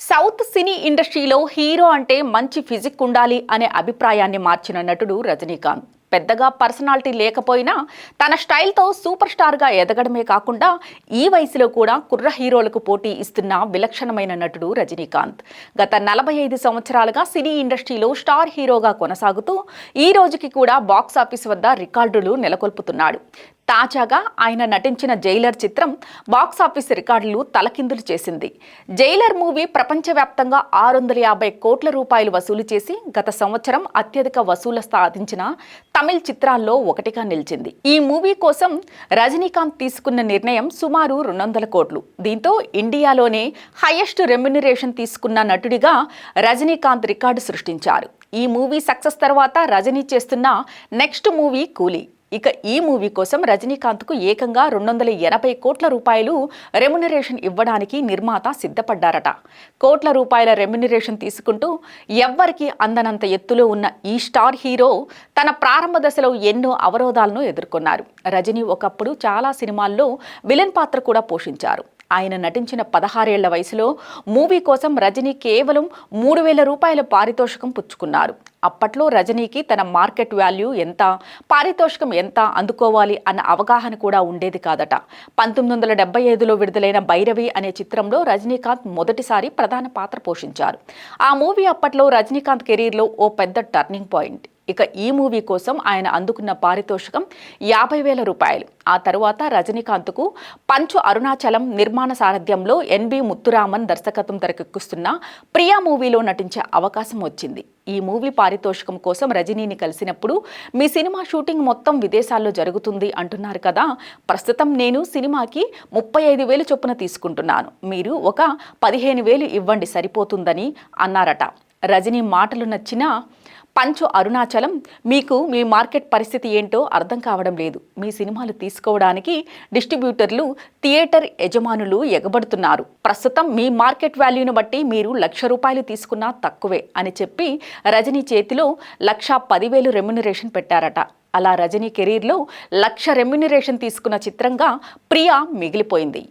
South సినీ ఇండస్ట్రీలో hero అంటే మంచి ఫిజిక్ ఉండాలి అనే అభిప్రాయాన్ని మార్చిన నటుడు రజనీకాంత్. పెద్దగా పర్సనాలిటీ లేకపోయినా తన స్టైల్తో సూపర్ స్టార్గా ఎదగడమే కాకుండా ఈ వయసులో కూడా కుర్ర హీరోలకు పోటీ ఇస్తున్న విలక్షణమైన నటుడు రజనీకాంత్. గత నలభై ఐదు సంవత్సరాలుగా సినీ ఇండస్ట్రీలో స్టార్ హీరోగా కొనసాగుతూ ఈ రోజుకి కూడా బాక్స్ ఆఫీస్ వద్ద రికార్డులు నెలకొల్పుతున్నాడు. తాజాగా ఆయన నటించిన జైలర్ చిత్రం బాక్స్ ఆఫీస్ రికార్డులు తలకిందులు చేసింది. జైలర్ మూవీ ప్రపంచవ్యాప్తంగా ఆరు వందల యాభై కోట్ల రూపాయలు వసూలు చేసి గత సంవత్సరం అత్యధిక వసూలు సాధించిన తమిళ్ చిత్రాల్లో ఒకటిగా నిలిచింది. ఈ మూవీ కోసం రజనీకాంత్ తీసుకున్న నిర్ణయం సుమారు రెండు వందల కోట్లు. దీంతో ఇండియాలోనే హైయెస్ట్ రెమ్యునరేషన్ తీసుకున్న నటుడిగా రజనీకాంత్ రికార్డు సృష్టించారు. ఈ మూవీ సక్సెస్ తర్వాత రజనీ చేస్తున్న నెక్స్ట్ మూవీ కూలీ. ఇక ఈ మూవీ కోసం రజనీకాంత్కు ఏకంగా రెండు వందల ఎనభై కోట్ల రూపాయలు రెమ్యునరేషన్ ఇవ్వడానికి నిర్మాత సిద్ధపడ్డారట. కోట్ల రూపాయల రెమ్యునరేషన్ తీసుకుంటూ ఎవ్వరికి అందనంత ఎత్తులో ఉన్న ఈ స్టార్ హీరో తన ప్రారంభ దశలో ఎన్నో అవరోధాలను ఎదుర్కొన్నారు. రజనీ ఒకప్పుడు చాలా సినిమాల్లో విలన్ పాత్ర కూడా పోషించారు. ఆయన నటించిన పదహారేళ్ళ వయసులో మూవీ కోసం రజనీ కేవలం మూడు వేల రూపాయల పారితోషికం పుచ్చుకున్నారు. అప్పట్లో రజనీకి తన మార్కెట్ వాల్యూ ఎంత పారితోషికం ఎంత అందుకోవాలి అన్న అవగాహన కూడా ఉండేది కాదట. పంతొమ్మిది వందల డెబ్బై ఐదులో విడుదలైన భైరవి అనే చిత్రంలో రజనీకాంత్ మొదటిసారి ప్రధాన పాత్ర పోషించారు. ఆ మూవీ అప్పట్లో రజనీకాంత్ కెరీర్లో ఓ పెద్ద టర్నింగ్ పాయింట్. ఇక ఈ మూవీ కోసం ఆయన అందుకున్న పారితోషికం యాభై వేల రూపాయలు. ఆ తరువాత రజనీకాంత్కు పంచు అరుణాచలం నిర్మాణ సారథ్యంలో ఎన్బి ముత్తురామన్ దర్శకత్వం తెరకెక్కుస్తున్న ప్రియా మూవీలో నటించే అవకాశం వచ్చింది. ఈ మూవీ పారితోషికం కోసం రజనీని కలిసినప్పుడు మీ సినిమా షూటింగ్ మొత్తం విదేశాల్లో జరుగుతుంది అంటున్నారు కదా ప్రస్తుతం నేను సినిమాకి ముప్పై ఐదు వేలు చొప్పున తీసుకుంటున్నాను. మీరు ఒక పదిహేను వేలు ఇవ్వండి సరిపోతుందని అన్నారట. రజనీ మాటలు నచ్చిన పంచు అరుణాచలం మీకు మీ మార్కెట్ పరిస్థితి ఏంటో అర్థం కావడం లేదు. మీ సినిమాలు తీసుకోవడానికి డిస్ట్రిబ్యూటర్లు థియేటర్ యజమానులు ఎగబడుతున్నారు. ప్రస్తుతం మీ మార్కెట్ వాల్యూను బట్టి మీరు లక్ష రూపాయలు తీసుకున్నా తక్కువే అని చెప్పి రజనీ చేతిలో లక్ష పదివేలు రెమ్యునరేషన్ పెట్టారట. అలా రజనీ కెరీర్లో లక్ష రెమ్యునరేషన్ తీసుకున్న చిత్రంగా ప్రియా మిగిలిపోయింది.